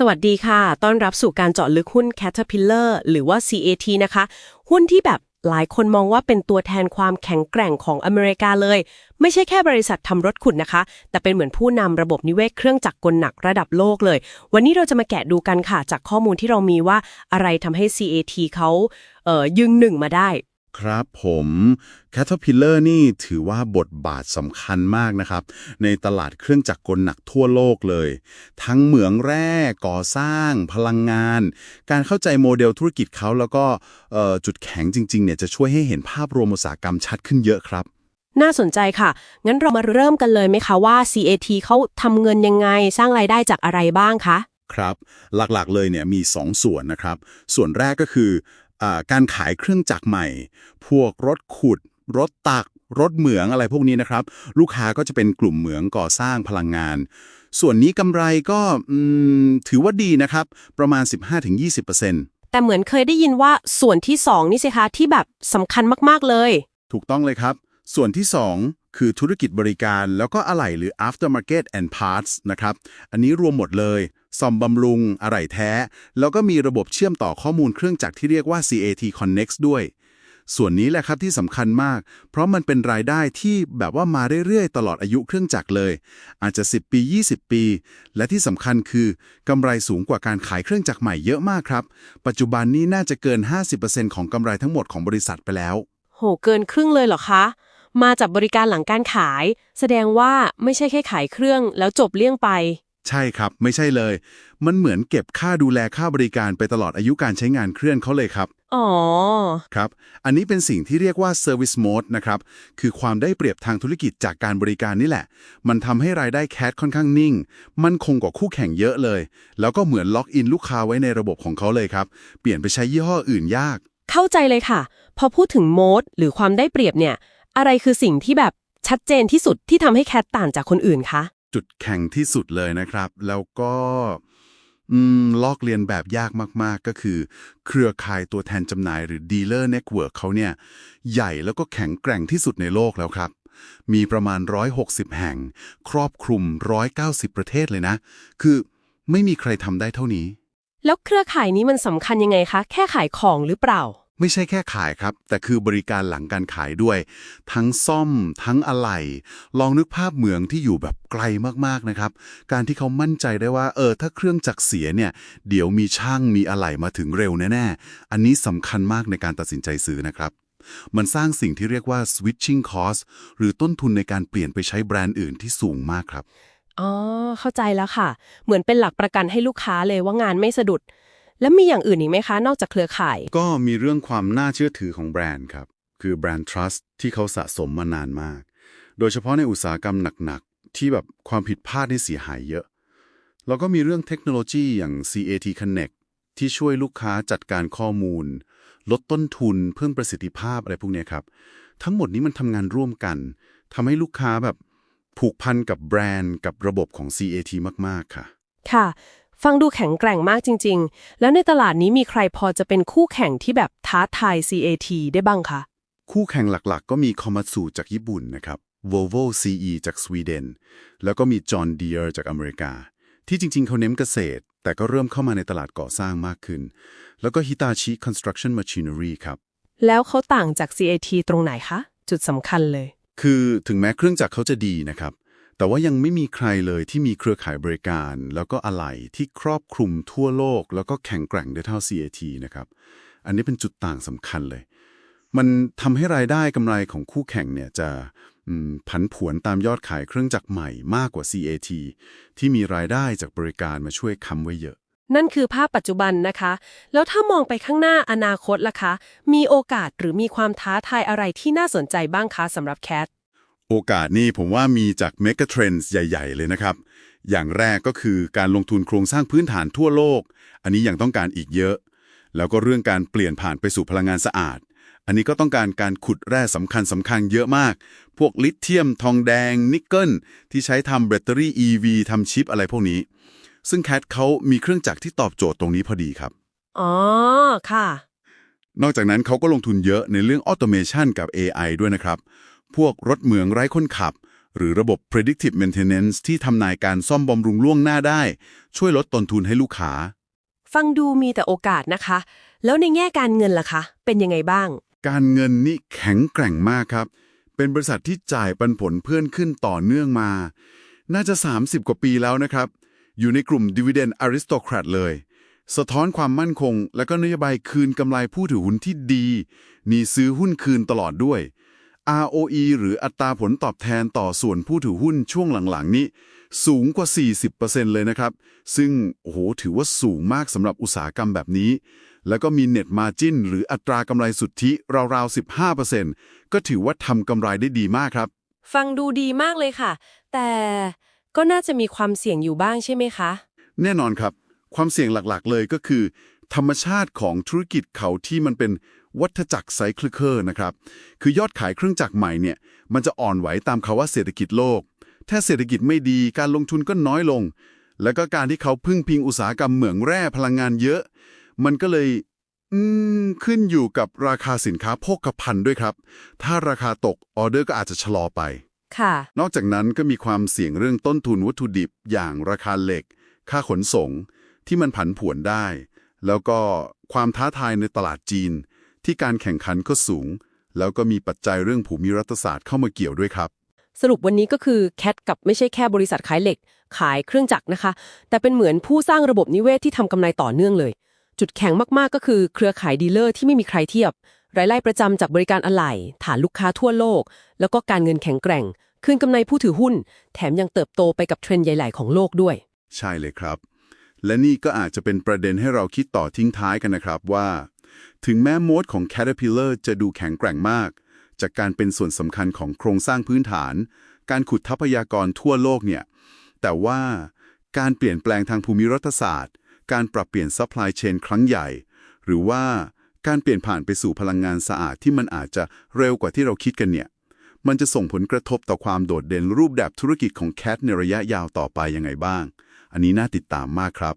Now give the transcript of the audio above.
สวัสดีค่ะ ต้อนรับสู่การเจาะลึกหุ้น Caterpillar หรือว่า CAT นะคะ หุ้นที่แบบหลายคนมองว่าเป็นตัวแทนความแข็งแกร่งของอเมริกาเลย ไม่ใช่แค่บริษัททำรถขุดนะคะ แต่เป็นเหมือนผู้นำระบบนิเวศเครื่องจักรกลหนักระดับโลกเลย วันนี้เราจะมาแกะดูกันค่ะ จากข้อมูลที่เรามีว่าอะไรทำให้ CAT เขาเอ่อยึงหนึ่งมาได้ ครับผม Caterpillar นี่ถือว่าบทบาทสำคัญมากนะครับ ในตลาดเครื่องจักรกลหนักทั่วโลกเลย ทั้งเหมืองแร่ก่อสร้าง พลังงาน การเข้าใจโมเดลธุรกิจเขาแล้วก็เอ่อจุดแข็งจริง ๆ เนี่ยจะช่วยให้เห็นภาพรวมอุตสาหกรรมชัดขึ้นเยอะครับ น่าสนใจค่ะ งั้นเรามาเริ่มกันเลยไหมคะว่า CAT เขาทำเงินยังไงสร้างรายได้จากอะไรบ้างคะครับ หลักๆเลยเนี่ยมี 2 ส่วนนะครับ ส่วนแรกก็คืออา การขายเครื่องจักรใหม่ พวกรถขุด รถตัก รถเหมืองอะไรพวกนี้นะครับ ลูกค้าก็จะเป็นกลุ่มเหมืองก่อสร้างพลังงาน ส่วนนี้กำไรก็อืมถือว่าดีนะครับ ประมาณ 15-20%แต่เหมือนเคยได้ยินว่าส่วนที่ 2 นี่สิคะที่แบบสำคัญมากๆเลย ถูกต้องเลยครับ ส่วนที่ 2 คือธุรกิจบริการแล้วก็อะไหล่หรือ aftermarket and parts นะครับ อันนี้รวมหมดเลย ซ่อมบำรุง อะไหล่แท้ แล้วก็มีระบบเชื่อมต่อข้อมูลเครื่องจักรที่เรียกว่า CAT Connect ด้วย ส่วนนี้แหละครับที่สำคัญมาก เพราะมันเป็นรายได้ที่แบบว่ามาเรื่อยๆ ตลอดอายุเครื่องจักรเลย อาจจะ 10 ปี 20 ปี และที่สำคัญคือกำไรสูงกว่าการขายเครื่องจักรใหม่เยอะมากครับ ปัจจุบันนี้น่าจะเกิน 50%ของกำไรทั้งหมดของบริษัทไปแล้ว โห เกินครึ่งเลยเหรอคะมาจากบริการหลังการขาย แสดงว่าไม่ใช่แค่ขายเครื่องแล้วจบเลี่ยงไป ใช่ครับ ไม่ใช่เลย มันเหมือนเก็บค่าดูแลค่าบริการไปตลอดอายุการใช้งานเครื่องเขาเลยครับ อ๋อ ครับ อันนี้เป็นสิ่งที่เรียกว่า Service Mode นะครับ คือความได้เปรียบทางธุรกิจจากการบริการนี่แหละ มันทำให้รายได้แคชค่อนข้างนิ่ง มันคงกว่าคู่แข่งเยอะเลย แล้วก็เหมือนล็อกอินลูกค้าไว้ในระบบของเขาเลยครับ เปลี่ยนไปใช้ยี่ห้ออื่นยาก เข้าใจเลยค่ะ พอพูดถึงโมดหรือความได้เปรียบเนี่ย อะไรคือสิ่งที่แบบชัดเจนที่สุดที่ทำให้แคทต่างจากคนอื่นคะ จุดแข็งที่สุดเลยนะครับ แล้วก็อลอกเลียนแบบยากมาก ๆ ก็คือ เครือข่ายตัวแทนจำหน่ายหรือ Dealer Network เขาเนี่ย ใหญ่แล้วก็แข็งแกร่งที่สุดในโลกแล้วครับ มีประมาณ 160 แห่ง ครอบคลุม 190 ประเทศเลยนะ คือไม่มีใครทำได้เท่านี้ แล้วเครือข่ายนี้มันสำคัญยังไงคะ แค่ขายของหรือเปล่า ไม่ใช่แค่ขายครับ แต่คือบริการหลังการขายด้วย ทั้งซ่อม ทั้งอะไหล่ลองนึกภาพเหมืองที่อยู่แบบไกลมากๆนะครับ การที่เขามั่นใจได้ว่า เออ ถ้าเครื่องจักรเสียเนี่ย เดี๋ยวมีช่างมีอะไหล่มาถึงเร็วแน่ๆ อันนี้สำคัญมากในการตัดสินใจซื้อนะครับ มันสร้างสิ่งที่เรียกว่า switching cost หรือต้นทุนในการเปลี่ยนไปใช้แบรนด์อื่นที่สูงมากครับอ๋อเข้าใจแล้วค่ะ เหมือนเป็นหลักประกันให้ลูกค้าเลยว่างานไม่สะดุด แล้วมีอย่างอื่นอีกไหมคะ นอกจากเครือข่าย ก็มีเรื่องความน่าเชื่อถือของแบรนด์ครับ คือแบรนด์ trust ที่เขาสะสมมานานมาก โดยเฉพาะในอุตสาหกรรมหนักๆ ที่แบบความผิดพลาดนี่เสียหายเยอะ แล้วก็มีเรื่องเทคโนโลยีอย่าง CAT Connect ที่ช่วยลูกค้าจัดการข้อมูล ลดต้นทุนเพิ่มประสิทธิภาพอะไรพวกเนี้ยครับ ทั้งหมดนี้มันทำงานร่วมกันทำให้ลูกค้าแบบผูกพันกับแบรนด์กับระบบของ CAT มาก ๆ ค่ะ ค่ะ ฟังดูแข็งแกร่งมากจริง ๆ แล้วในตลาดนี้มีใครพอจะเป็นคู่แข่งที่แบบท้าทาย CAT ได้บ้างคะ คู่แข่งหลักๆ ก็มีคอมัตสึจากญี่ปุ่นนะครับ Volvo CE จากสวีเดน แล้วก็มี John Deere จากอเมริกา ที่จริง ๆ เขาเน้นเกษตร แต่ก็เริ่มเข้ามาในตลาดก่อสร้างมากขึ้น แล้วก็ Hitachi Construction Machinery ครับ แล้วเขาต่างจาก CAT ตรงไหนคะ จุดสำคัญเลย คือถึงแม้เครื่องจักรเขาจะดีนะครับ แต่ว่ายังไม่มีใครเลยที่มีเครือข่ายบริการ แล้วก็อะไหล่ที่ครอบคลุมทั่วโลก แล้วก็แข็งแกร่งได้เท่า CAT นะครับ อันนี้เป็นจุดต่างสำคัญเลย มันทำให้รายได้กำไรของคู่แข่งเนี่ยจะผันผวนตามยอดขายเครื่องจักรใหม่มากกว่า CAT ที่มีรายได้จากบริการมาช่วยค้ำไว้เยอะ นั่นคือภาพปัจจุบันนะคะ แล้วถ้ามองไปข้างหน้าอนาคตล่ะคะ มีโอกาสหรือมีความท้าทายอะไรที่น่าสนใจบ้างคะสำหรับแคท โอกาสนี่ผมว่ามีจากเมกะเทรนด์ใหญ่ ๆ เลยนะครับ อย่างแรกก็คือการลงทุนโครงสร้างพื้นฐานทั่วโลก อันนี้ยังต้องการอีกเยอะ แล้วก็เรื่องการเปลี่ยนผ่านไปสู่พลังงานสะอาด อันนี้ก็ต้องการการขุดแร่สำคัญสำคัญเยอะมาก พวกลิเธียม ทองแดง นิกเกิล ที่ใช้ทำแบตเตอรี่ EV ทำชิปอะไรพวกนี้ ซึ่งแคทเขามีเครื่องจักรที่ตอบโจทย์ตรงนี้พอดีครับ อ๋อ ค่ะ นอกจากนั้นเขาก็ลงทุนเยอะในเรื่องออโตเมชันกับ AI ด้วยนะครับ พวกรถเหมืองไร้คนขับ หรือระบบ predictive maintenance ที่ทำนายการซ่อมบำรุงล่วงหน้าได้ ช่วยลดต้นทุนให้ลูกค้า ฟังดูมีแต่โอกาสนะคะ แล้วในแง่การเงินล่ะคะ เป็นยังไงบ้าง การเงินนี่แข็งแกร่งมากครับ เป็นบริษัทที่จ่ายปันผลเพื่อนขึ้นต่อเนื่องมา น่าจะ 30 กว่าปีแล้วนะครับ อยู่ในกลุ่ม Dividend Aristocrat เลย สะท้อนความมั่นคง และก็นโยบายคืนกำไรผู้ถือหุ้นที่ดี มีซื้อหุ้นคืนตลอดด้วย ROE หรืออัตราผลตอบแทนต่อส่วนผู้ถือหุ้นช่วงหลังๆ นี้ สูงกว่า 40%เลยนะครับ ซึ่งโอ้โหถือว่าสูงมากสำหรับอุตสาหกรรมแบบนี้ แล้วก็มี Net Margin หรืออัตรากำไรสุทธิราวๆ 15%ก็ถือว่าทำกำไรได้ดีมากครับ ฟังดูดีมากเลยค่ะ แต่ก็น่าจะมีความเสี่ยงอยู่บ้างใช่ไหมคะ แน่นอนครับ ความเสี่ยงหลักๆ เลยก็คือ ธรรมชาติของธุรกิจเขาที่มันเป็น วัฏจักรไซคลิเคอร์นะครับ คือยอดขายเครื่องจักรใหม่เนี่ย มันจะอ่อนไหวตามคาว่าเศรษฐกิจโลก ถ้าเศรษฐกิจไม่ดีการลงทุนก็น้อยลง แล้วก็การที่เขาพึ่งพิงอุตสาหกรรมเหมืองแร่พลังงานเยอะ มันก็เลยอืมขึ้นอยู่กับราคาสินค้าโภคภัณฑ์ด้วยครับ ถ้าราคาตกออเดอร์ก็อาจจะชะลอไป ค่ะ นอกจากนั้นก็มีความเสี่ยงเรื่องต้นทุนวัตถุดิบอย่างราคาเหล็ก ค่าขนส่งที่มันผันผวนได้ แล้วก็ความท้าทายในตลาดจีน ที่การแข่งขันก็สูง แล้วก็มีปัจจัยเรื่องภูมิรัฐศาสตร์เข้ามาเกี่ยวด้วยครับ สรุปวันนี้ก็คือแคทกับไม่ใช่แค่บริษัทขายเหล็ก ขายเครื่องจักรนะคะ แต่เป็นเหมือนผู้สร้างระบบนิเวศที่ทำกำไรต่อเนื่องเลย จุดแข็งมากๆก็คือเครือข่ายดีลเลอร์ที่ไม่มีใครเทียบรายได้ประจำจากบริการอะไหล่ฐานลูกค้าทั่วโลก แล้วก็การเงินแข็งแกร่งคืนกำไรผู้ถือหุ้น แถมยังเติบโตไปกับเทรนด์ใหญ่ ๆ ของโลกด้วย ใช่เลยครับ และนี่ก็อาจจะเป็นประเด็นให้เราคิดต่อทิ้งท้ายกันนะครับว่า ถึงแม้โมดของ Caterpillar จะดูแข็งแกร่งมาก จากการเป็นส่วนสำคัญของโครงสร้างพื้นฐาน การขุดทรัพยากรทั่วโลกเนี่ย แต่ว่าการเปลี่ยนแปลงทางภูมิรัฐศาสตร์ การปรับเปลี่ยนซัพพลายเชนครั้งใหญ่ หรือว่าการเปลี่ยนผ่านไปสู่พลังงานสะอาดที่มันอาจจะเร็วกว่าที่เราคิดกันเนี่ย มันจะส่งผลกระทบต่อความโดดเด่นรูปแบบธุรกิจของแคทในระยะยาวต่อไปยังไงบ้าง อันนี้น่าติดตามมากครับ